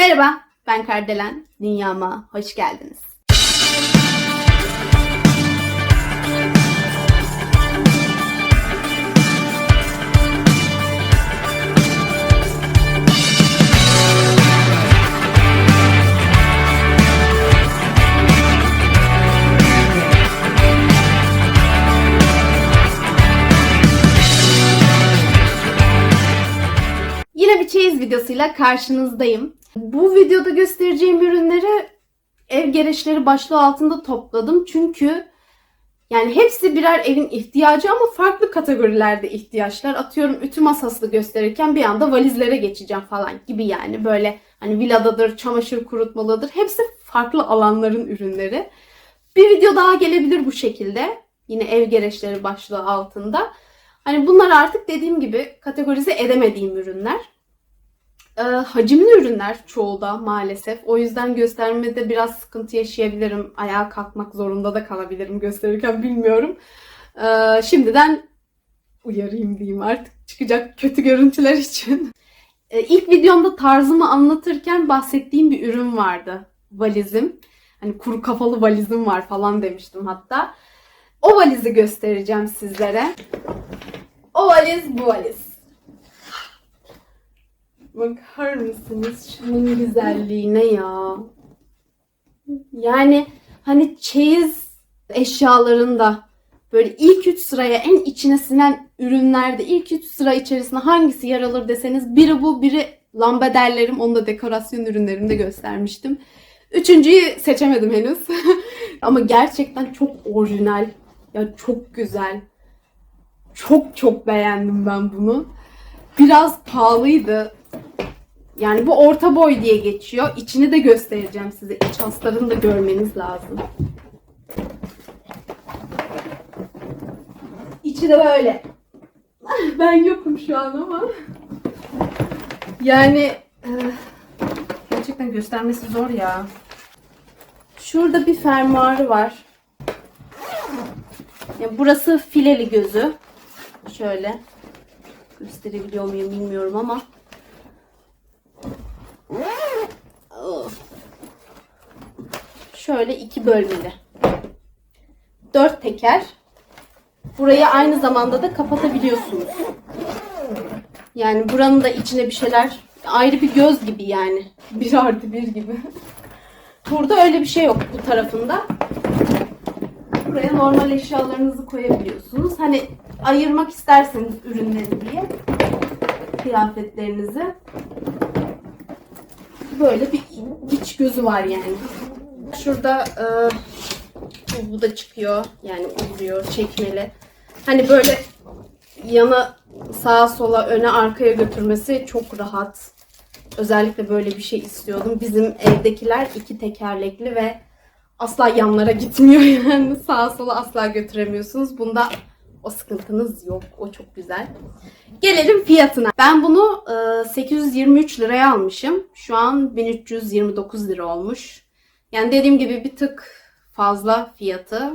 Merhaba, ben Kardelen. Dünyama hoş geldiniz. Yine bir çeyiz videosuyla karşınızdayım. Bu videoda göstereceğim ürünleri ev gereçleri başlığı altında topladım. Çünkü yani hepsi birer evin ihtiyacı ama farklı kategorilerde ihtiyaçlar. Atıyorum ütü masası gösterirken bir anda valizlere geçeceğim falan gibi yani. Böyle hani villadadır, çamaşır kurutmalıdır. Hepsi farklı alanların ürünleri. Bir video daha gelebilir bu şekilde. Yine ev gereçleri başlığı altında. Hani bunlar artık dediğim gibi kategorize edemediğim ürünler. Ee, hacimli ürünler çoğu da maalesef. O yüzden göstermede biraz sıkıntı yaşayabilirim. Ayağa kalkmak zorunda da kalabilirim gösterirken bilmiyorum. Ee, şimdiden uyarayım diyeyim artık çıkacak kötü görüntüler için. Ee, ilk videomda tarzımı anlatırken bahsettiğim bir ürün vardı. Valizim. Hani kuru kafalı valizim var falan demiştim hatta. O valizi göstereceğim sizlere. O valiz bu valiz. Bakar mısınız şunun güzelliğine ya? Yani hani çeyiz eşyalarında böyle ilk üç sıraya en içine sinen ürünlerde ilk üç sıra içerisinde hangisi yer alır deseniz biri bu biri lambaderlerim onu da dekorasyon ürünlerimde göstermiştim. Üçüncüyü seçemedim henüz. Ama gerçekten çok orijinal. Ya çok güzel. Çok çok beğendim ben bunu. Biraz pahalıydı. Yani bu orta boy diye geçiyor. İçini de göstereceğim size. İç haslarını da görmeniz lazım. İçi de böyle. Ben yokum şu an ama. Yani eh, gerçekten göstermesi zor ya. Şurada bir fermuarı var. Ya burası fileli gözü. Şöyle. Gösterebiliyor muyum bilmiyorum ama. Şöyle iki bölmeli. Dört teker. Burayı aynı zamanda da kapatabiliyorsunuz. Yani buranın da içine bir şeyler ayrı bir göz gibi yani. Bir artı bir gibi. Burada öyle bir şey yok bu tarafında. Buraya normal eşyalarınızı koyabiliyorsunuz. Hani ayırmak isterseniz ürünleri diye kıyafetlerinizi böyle bir iç gözü var yani. Şurada e, bu- bu da çıkıyor. Yani oluyor çekmeli. Hani böyle yana sağa sola öne arkaya götürmesi çok rahat. Özellikle böyle bir şey istiyordum. Bizim evdekiler iki tekerlekli ve asla yanlara gitmiyor yani. Sağa sola asla götüremiyorsunuz. Bunda o sıkıntınız yok. O çok güzel. Gelelim fiyatına. Ben bunu e, 823 liraya almışım. Şu an 1329 lira olmuş. Yani dediğim gibi bir tık fazla fiyatı.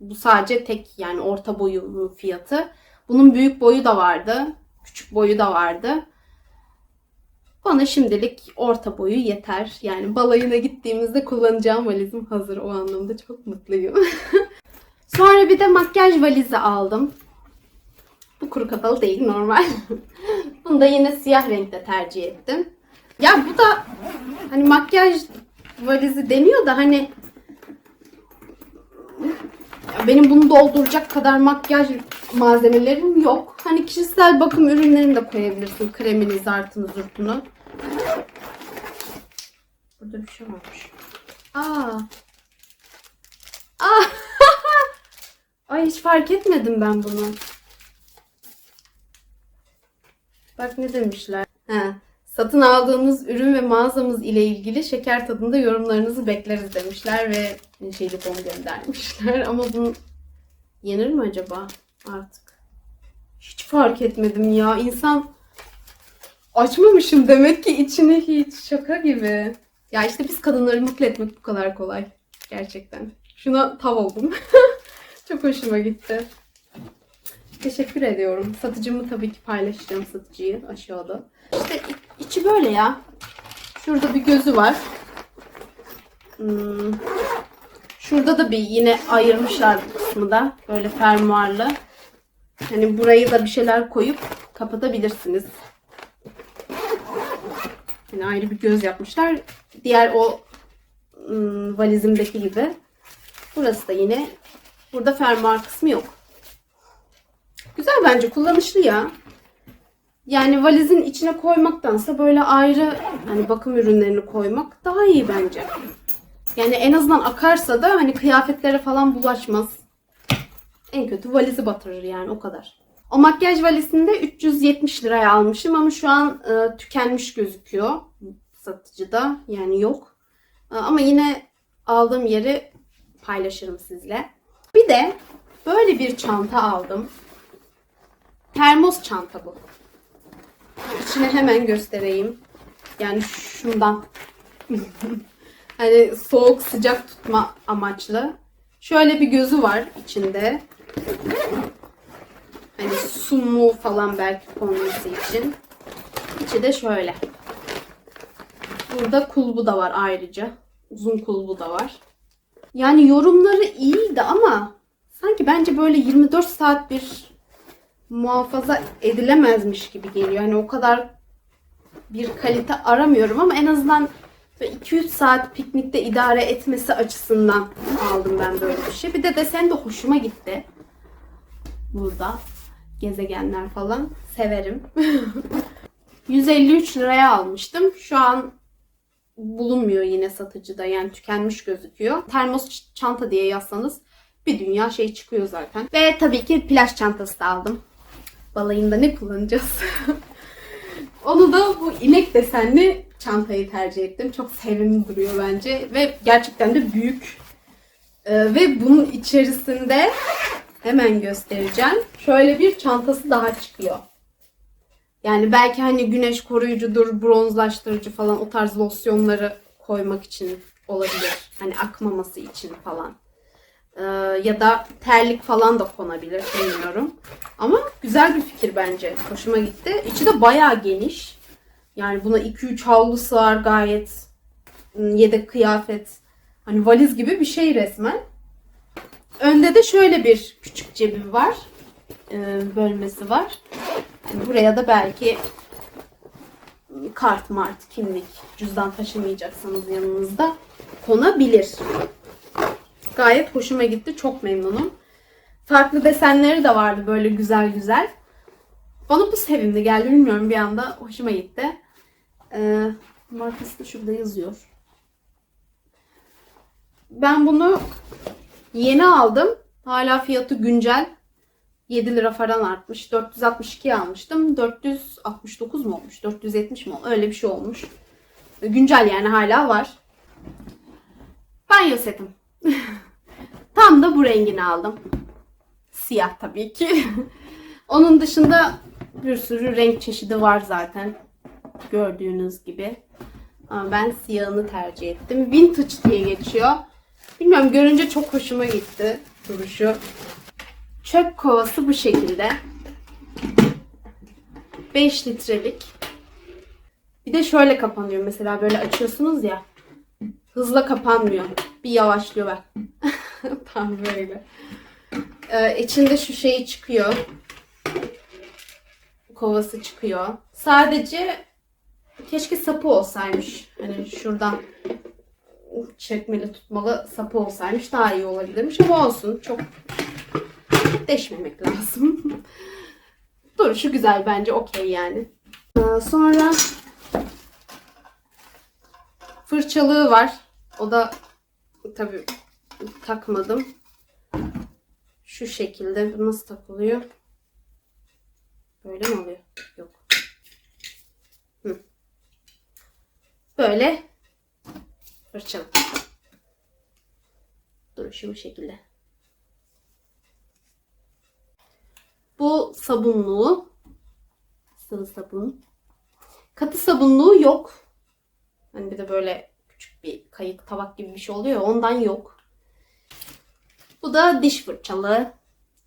Bu sadece tek yani orta boyu fiyatı. Bunun büyük boyu da vardı. Küçük boyu da vardı. Bana şimdilik orta boyu yeter. Yani balayına gittiğimizde kullanacağım valizim hazır. O anlamda çok mutluyum. Sonra bir de makyaj valizi aldım. Bu kuru kapalı değil normal. Bunu da yine siyah renkte tercih ettim. Ya bu da hani makyaj valizi deniyor da hani benim bunu dolduracak kadar makyaj malzemelerim yok. Hani kişisel bakım ürünlerini de koyabilirsin. Kremini, zartını, zurtunu. Burada bir şey varmış. Aa. Aa. Ay hiç fark etmedim ben bunu. Bak ne demişler. Ha, satın aldığımız ürün ve mağazamız ile ilgili şeker tadında yorumlarınızı bekleriz demişler ve şeylik onu göndermişler. Ama bunu yenir mi acaba artık? Hiç fark etmedim ya. İnsan açmamışım demek ki içine hiç şaka gibi. Ya işte biz kadınları mutlu etmek bu kadar kolay. Gerçekten. Şuna tav oldum. Çok hoşuma gitti. Teşekkür ediyorum. Satıcımı tabii ki paylaşacağım satıcıyı aşağıda. İşte içi böyle ya. Şurada bir gözü var. Hmm. Şurada da bir yine ayırmışlar kısmı da. Böyle fermuarlı. Hani burayı da bir şeyler koyup kapatabilirsiniz. Yani ayrı bir göz yapmışlar. Diğer o ım, valizimdeki gibi. Burası da yine. Burada fermuar kısmı yok. Güzel bence kullanışlı ya. Yani valizin içine koymaktansa böyle ayrı hani bakım ürünlerini koymak daha iyi bence. Yani en azından akarsa da hani kıyafetlere falan bulaşmaz. En kötü valizi batırır yani o kadar. O makyaj valizini de 370 liraya almışım ama şu an e, tükenmiş gözüküyor satıcıda. Yani yok. E, ama yine aldığım yeri paylaşırım sizle. Bir de böyle bir çanta aldım. Termos çanta bu. İçine hemen göstereyim. Yani şundan. hani soğuk sıcak tutma amaçlı. Şöyle bir gözü var içinde. Hani su mu falan belki konması için. İçi de şöyle. Burada kulbu da var ayrıca. Uzun kulbu da var. Yani yorumları iyiydi ama sanki bence böyle 24 saat bir muhafaza edilemezmiş gibi geliyor. Hani o kadar bir kalite aramıyorum ama en azından 2-3 saat piknikte idare etmesi açısından aldım ben böyle bir şey. Bir de desen de hoşuma gitti. Burada gezegenler falan severim. 153 liraya almıştım. Şu an bulunmuyor yine satıcıda yani tükenmiş gözüküyor. Termos çanta diye yazsanız bir dünya şey çıkıyor zaten. Ve tabii ki plaj çantası da aldım. Balayında ne kullanacağız? Onu da bu inek desenli çantayı tercih ettim. Çok sevimli duruyor bence ve gerçekten de büyük. Ee, ve bunun içerisinde hemen göstereceğim. Şöyle bir çantası daha çıkıyor. Yani belki hani güneş koruyucudur, bronzlaştırıcı falan o tarz losyonları koymak için olabilir. Hani akmaması için falan. Ee, ya da terlik falan da konabilir bilmiyorum. Ama güzel bir fikir bence. Hoşuma gitti. İçi de bayağı geniş. Yani buna 2-3 havlu sığar gayet. Hmm, Yedek kıyafet. Hani valiz gibi bir şey resmen. Önde de şöyle bir küçük cebi var. Ee, bölmesi var. Yani buraya da belki kart mart, kimlik, cüzdan taşımayacaksanız yanınızda konabilir. Gayet hoşuma gitti. Çok memnunum. Farklı desenleri de vardı böyle güzel güzel. Bana bu sevimli geldi. Bilmiyorum bir anda hoşuma gitti. Ee, markası da şurada yazıyor. Ben bunu yeni aldım. Hala fiyatı güncel. 7 lira falan artmış. 462 almıştım. 469 mu olmuş? 470 mi? olmuş? Öyle bir şey olmuş. Güncel yani hala var. Banyo setim. Tam da bu rengini aldım. Siyah tabii ki. Onun dışında bir sürü renk çeşidi var zaten. Gördüğünüz gibi. Ama ben siyahını tercih ettim. Vintage diye geçiyor. Bilmiyorum görünce çok hoşuma gitti duruşu. Çöp kovası bu şekilde. 5 litrelik. Bir de şöyle kapanıyor mesela böyle açıyorsunuz ya. Hızla kapanmıyor. Bir yavaşlıyor bak. Tam böyle. Ee, içinde şu şeyi çıkıyor. Kovası çıkıyor. Sadece keşke sapı olsaymış. Hani şuradan çekmeli tutmalı sapı olsaymış daha iyi olabilirmiş ama olsun. Çok deşmemek lazım. Duruşu güzel bence okey yani. Ee, sonra fırçalığı var. O da tabii takmadım. Şu şekilde. Bu nasıl takılıyor? Böyle mi oluyor? Yok. Hı. Böyle fırçalık. Duruşu bu şekilde. Bu sabunluğu. Sıvı sabun. Katı sabunluğu yok. Hani bir de böyle küçük bir kayık tabak gibi bir şey oluyor. Ondan yok. Bu da diş fırçalığı.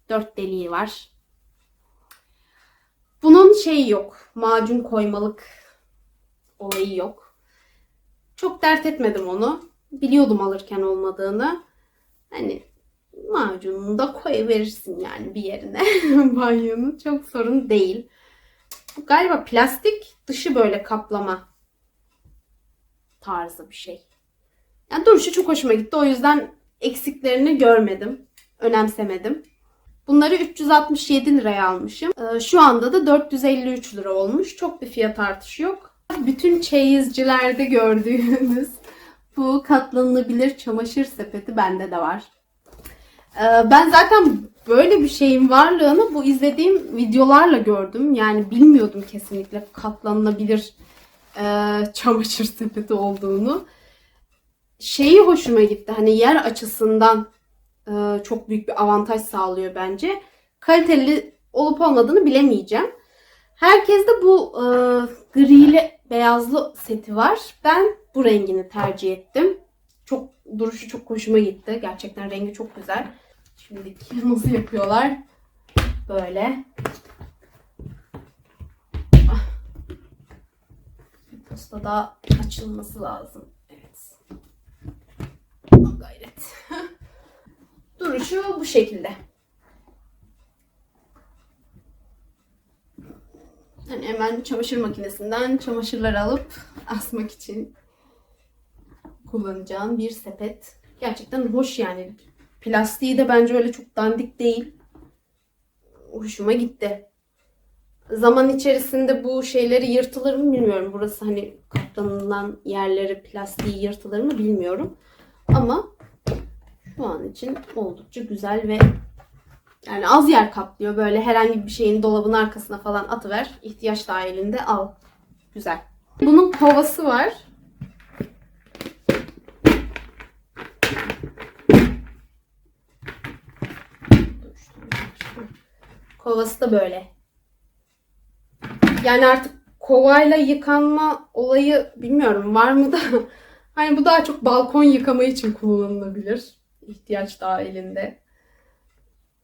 Dört deliği var. Bunun şeyi yok. Macun koymalık olayı yok. çok dert etmedim onu. Biliyordum alırken olmadığını. Hani macununu da koyuverirsin yani bir yerine banyonun. Çok sorun değil. Bu galiba plastik dışı böyle kaplama tarzı bir şey. Yani duruşu çok hoşuma gitti. O yüzden eksiklerini görmedim. Önemsemedim. Bunları 367 liraya almışım. Ee, Şu anda da 453 lira olmuş. Çok bir fiyat artışı yok. Bütün çeyizcilerde gördüğünüz bu katlanılabilir çamaşır sepeti bende de var. Ee, Ben zaten böyle bir şeyin varlığını bu izlediğim videolarla gördüm. Yani bilmiyordum kesinlikle katlanılabilir e, çamaşır sepeti olduğunu. Şeyi hoşuma gitti. Hani yer açısından e, çok büyük bir avantaj sağlıyor bence. Kaliteli olup olmadığını bilemeyeceğim. Herkeste bu e, grili beyazlı seti var. Ben bu rengini tercih ettim. Çok duruşu çok hoşuma gitti. Gerçekten rengi çok güzel. Şimdi nasıl yapıyorlar? Böyle. Ah. Posta da açılması lazım. Duruşu bu şekilde. Hani hemen çamaşır makinesinden çamaşırları alıp asmak için kullanacağım bir sepet. Gerçekten hoş yani. Plastiği de bence öyle çok dandik değil. Hoşuma gitti. Zaman içerisinde bu şeyleri yırtılır mı bilmiyorum. Burası hani katlanılan yerleri plastiği yırtılır mı bilmiyorum. Ama şu an için oldukça güzel ve yani az yer kaplıyor. Böyle herhangi bir şeyin dolabın arkasına falan atıver. ihtiyaç dahilinde al. Güzel. Bunun kovası var. Kovası da böyle. Yani artık kovayla yıkanma olayı bilmiyorum var mı da hani bu daha çok balkon yıkama için kullanılabilir. İhtiyaç dahilinde.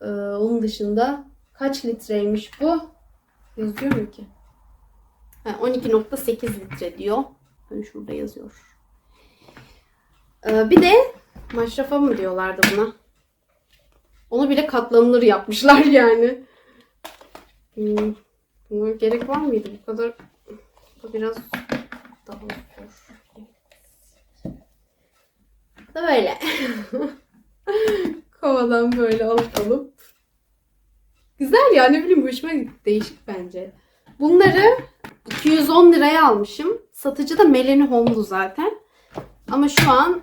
Ee, onun dışında kaç litreymiş bu? Yazıyor mu ki? Ha, 12.8 litre diyor. Hani şurada yazıyor. Ee, bir de maşrafa mı diyorlardı buna? Onu bile katlanılır yapmışlar yani. Hmm, buna gerek var mıydı bu kadar? Bu biraz daha zor. Böyle. Kovadan böyle alıp alıp. Güzel ya ne bileyim hoşuma gitti. Değişik bence. Bunları 210 liraya almışım. Satıcı da Melanie Home'du zaten. Ama şu an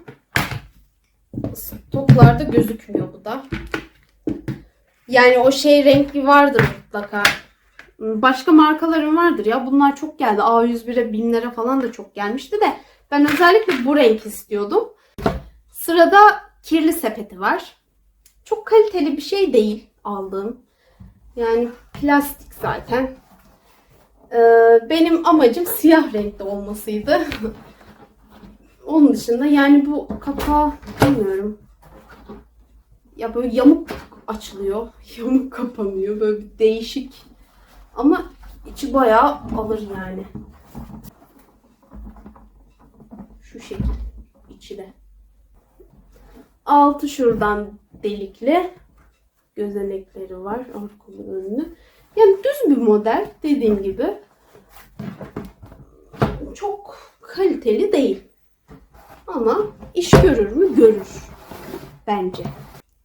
stoklarda gözükmüyor bu da. Yani o şey renkli vardır mutlaka. Başka markaların vardır ya. Bunlar çok geldi. A101'e 1000 lira falan da çok gelmişti de. Ben özellikle bu renk istiyordum. Sırada kirli sepeti var. Çok kaliteli bir şey değil aldığım. Yani plastik zaten. Ee, benim amacım siyah renkte olmasıydı. Onun dışında yani bu kapağı bilmiyorum. Ya böyle yamuk açılıyor. Yamuk kapanıyor. Böyle bir değişik. Ama içi bayağı alır yani. Şu şekil. içi de. Altı şuradan delikli. Gözenekleri var. Arkalı önlü. Yani düz bir model dediğim gibi. Çok kaliteli değil. Ama iş görür mü? Görür. Bence.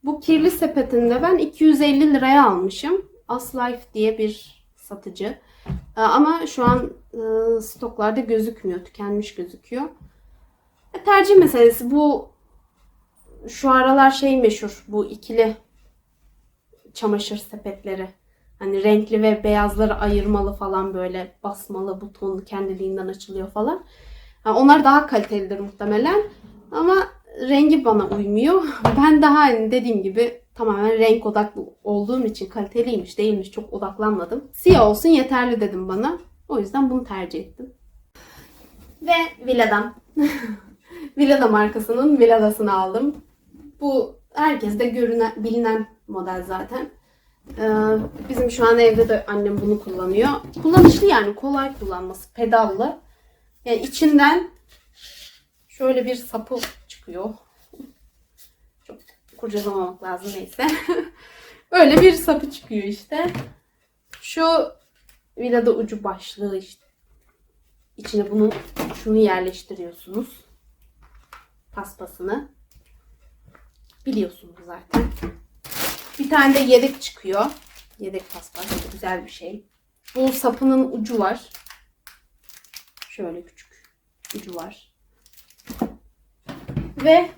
Bu kirli sepetinde ben 250 liraya almışım. Aslife diye bir satıcı. Ee, Ama şu an e, stoklarda gözükmüyor. Tükenmiş gözüküyor. E, tercih meselesi. Bu şu aralar şey meşhur. Bu ikili çamaşır sepetleri. Hani renkli ve beyazları ayırmalı falan böyle basmalı butonlu kendiliğinden açılıyor falan. Ha, onlar daha kalitelidir muhtemelen. Ama rengi bana uymuyor. Ben daha hani dediğim gibi tamamen renk odaklı olduğum için kaliteliymiş değilmiş çok odaklanmadım. Siyah olsun yeterli dedim bana. O yüzden bunu tercih ettim. Ve Vila'dan. Villada markasının Villada'sını aldım. Bu herkeste görünen, bilinen model zaten. Ee, bizim şu an evde de annem bunu kullanıyor. Kullanışlı yani kolay kullanması pedallı. Yani içinden Şöyle bir sapı çıkıyor. Çok kurcalamamak lazım neyse. Böyle bir sapı çıkıyor işte. Şu vilada ucu başlığı işte. İçine bunu şunu yerleştiriyorsunuz. Paspasını. Biliyorsunuz zaten. Bir tane de yedek çıkıyor. Yedek paspas. Güzel bir şey. Bu sapının ucu var. Şöyle küçük ucu var. Ve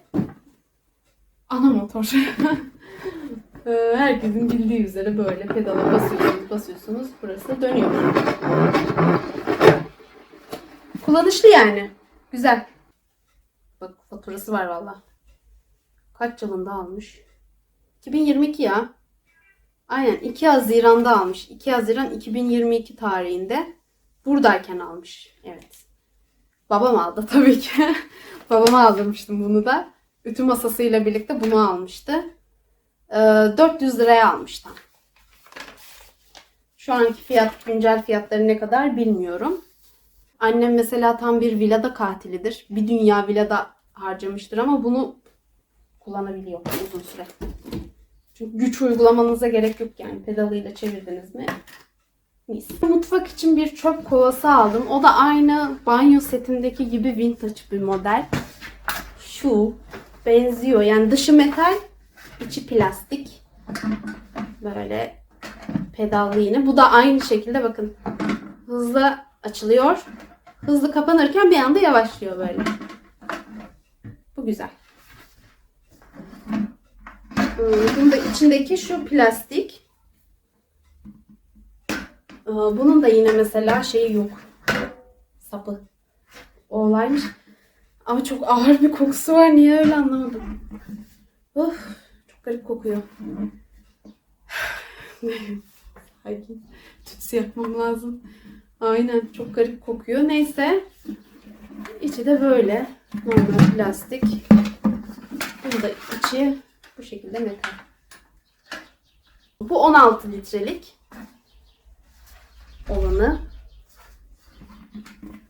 ana motor. Ee, Herkesin bildiği üzere böyle pedala basıyorsunuz, basıyorsunuz. Burası dönüyor. Kullanışlı yani. Güzel. Bak faturası var valla. Kaç yılında almış? 2022 ya. Aynen 2 Haziran'da almış. 2 Haziran 2022 tarihinde buradayken almış. Evet. Babam aldı tabii ki. Babama aldırmıştım bunu da. Ütü masasıyla birlikte bunu almıştı. Ee, 400 liraya almıştım. Şu anki fiyat, güncel fiyatları ne kadar bilmiyorum. Annem mesela tam bir villada katilidir. Bir dünya villada harcamıştır ama bunu kullanabiliyor uzun süre. Çünkü güç uygulamanıza gerek yok yani. Pedalıyla çevirdiniz mi? Mis. Mutfak için bir çöp kovası aldım. O da aynı banyo setindeki gibi vintage bir model. Şu benziyor. Yani dışı metal, içi plastik. Böyle pedallı yine. Bu da aynı şekilde bakın. Hızlı açılıyor. Hızlı kapanırken bir anda yavaşlıyor böyle. Bu güzel. Hmm, Bunun da içindeki şu plastik. Ee, Bunun da yine mesela şeyi yok. Sapı. Olaymış. Ama çok ağır bir kokusu var. Niye öyle anlamadım. Of, çok garip kokuyor. Sakin. Tütsü yapmam lazım. Aynen çok garip kokuyor. Neyse. İçi de böyle. Normal plastik. Bu da içi bu şekilde metal. Bu 16 litrelik olanı.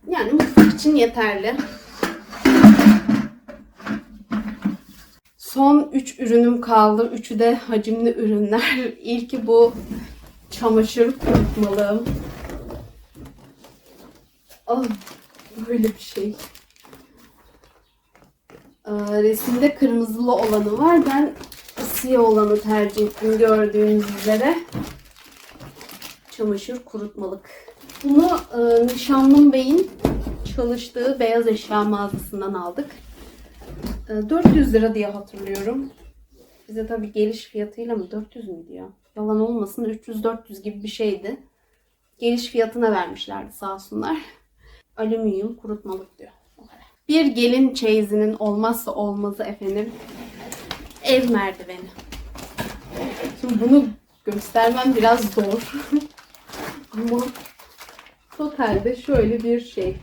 Yani mutfak için yeterli. Son 3 ürünüm kaldı. Üçü de hacimli ürünler. İlki bu çamaşır kurutmalığım. Ah, böyle bir şey. Ee, resimde kırmızılı olanı var. Ben siyah olanı tercih ettim gördüğünüz üzere. Çamaşır kurutmalık. Bunu e, Nişanlım Bey'in çalıştığı beyaz eşya mağazasından aldık. E, 400 lira diye hatırlıyorum. Bize tabii geliş fiyatıyla mı 400 müydü ya? Yalan olmasın 300-400 gibi bir şeydi. Geliş fiyatına vermişlerdi sağ olsunlar. Alüminyum kurutmalık diyor. Bir gelin çeyizinin olmazsa olmazı efendim ev merdiveni. Şimdi bunu göstermem biraz zor. Ama totalde şöyle bir şey.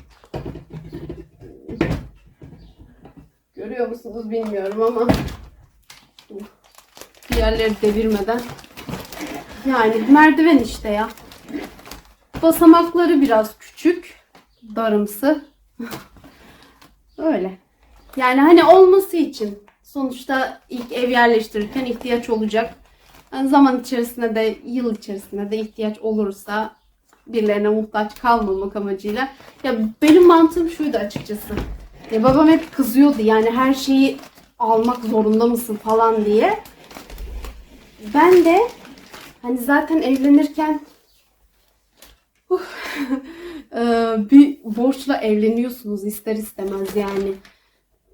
Görüyor musunuz bilmiyorum ama diğerleri devirmeden. Yani merdiven işte ya. Basamakları biraz küçük. Darımsı. Öyle. Yani hani olması için sonuçta ilk ev yerleştirirken ihtiyaç olacak. Yani zaman içerisinde de yıl içerisinde de ihtiyaç olursa birilerine muhtaç kalmamak amacıyla. Ya benim mantığım şuydu açıkçası. Ya babam hep kızıyordu yani her şeyi almak zorunda mısın falan diye. Ben de hani zaten evlenirken bir borçla evleniyorsunuz ister istemez yani.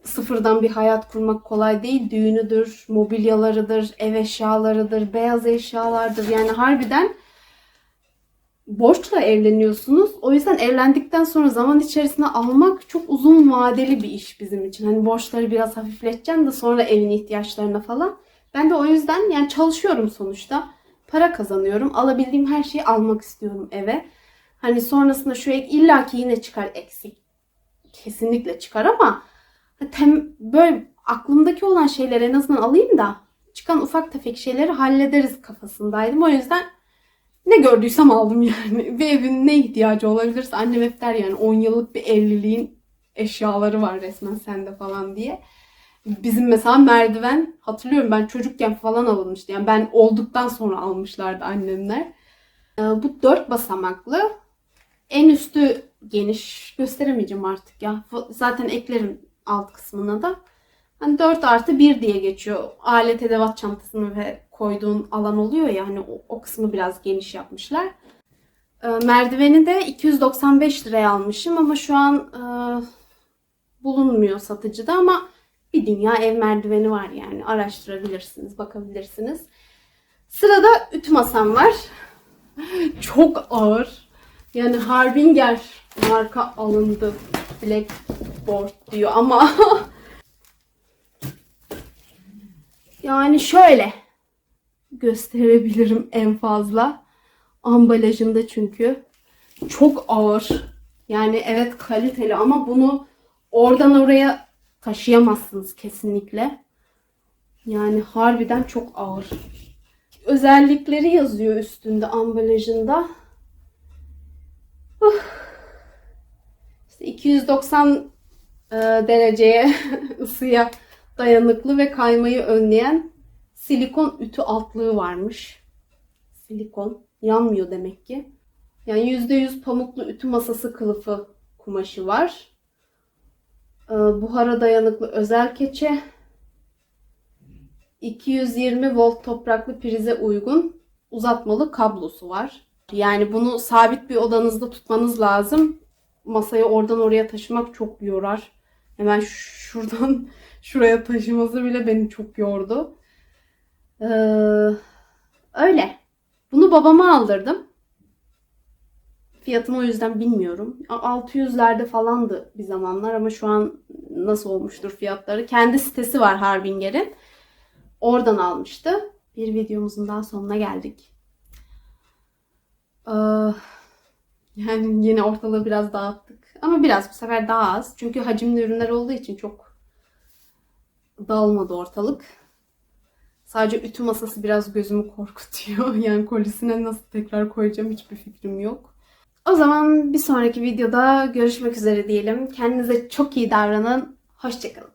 Sıfırdan bir hayat kurmak kolay değil. Düğünüdür, mobilyalarıdır, ev eşyalarıdır, beyaz eşyalardır. Yani harbiden borçla evleniyorsunuz. O yüzden evlendikten sonra zaman içerisinde almak çok uzun vadeli bir iş bizim için. Hani borçları biraz hafifleteceğim de sonra evin ihtiyaçlarına falan. Ben de o yüzden yani çalışıyorum sonuçta. Para kazanıyorum. Alabildiğim her şeyi almak istiyorum eve. Hani sonrasında şu ek illaki yine çıkar eksik. Kesinlikle çıkar ama tem, böyle aklımdaki olan şeyleri en azından alayım da çıkan ufak tefek şeyleri hallederiz kafasındaydım. O yüzden ne gördüysem aldım yani. Bir evin ne ihtiyacı olabilirse annem hep der yani 10 yıllık bir evliliğin eşyaları var resmen sende falan diye. Bizim mesela merdiven hatırlıyorum ben çocukken falan alınmıştı. Yani ben olduktan sonra almışlardı annemler. Ee, bu dört basamaklı. En üstü geniş gösteremeyeceğim artık ya. Zaten eklerim alt kısmına da. Hani 4 artı 1 diye geçiyor. Alet edevat çantasını ve koyduğun alan oluyor ya hani o, o kısmı biraz geniş yapmışlar. Ee, merdiveni de 295 liraya almışım ama şu an e, bulunmuyor satıcıda ama bir dünya ev merdiveni var yani araştırabilirsiniz, bakabilirsiniz. Sırada ütü masam var. Çok ağır. Yani Harbinger marka alındı. Blackboard diyor ama yani şöyle gösterebilirim en fazla. Ambalajında çünkü çok ağır. Yani evet kaliteli ama bunu oradan oraya taşıyamazsınız kesinlikle. Yani harbiden çok ağır. Özellikleri yazıyor üstünde ambalajında. İşte 290 e, dereceye ısıya dayanıklı ve kaymayı önleyen silikon ütü altlığı varmış. Silikon yanmıyor demek ki. Yani %100 pamuklu ütü masası kılıfı kumaşı var. Ee, buhara dayanıklı özel keçe. 220 volt topraklı prize uygun uzatmalı kablosu var. Yani bunu sabit bir odanızda tutmanız lazım. Masayı oradan oraya taşımak çok yorar. Hemen şuradan şuraya taşıması bile beni çok yordu. Ee, öyle. Bunu babama aldırdım. Fiyatını o yüzden bilmiyorum. A- 600'lerde falandı bir zamanlar ama şu an nasıl olmuştur fiyatları. Kendi sitesi var Harbinger'in. Oradan almıştı. Bir videomuzun daha sonuna geldik. Ee, yani yine ortalığı biraz dağıttık. Ama biraz bu sefer daha az. Çünkü hacimli ürünler olduğu için çok dağılmadı ortalık. Sadece ütü masası biraz gözümü korkutuyor. Yani kolisine nasıl tekrar koyacağım hiçbir fikrim yok. O zaman bir sonraki videoda görüşmek üzere diyelim. Kendinize çok iyi davranın. Hoşçakalın.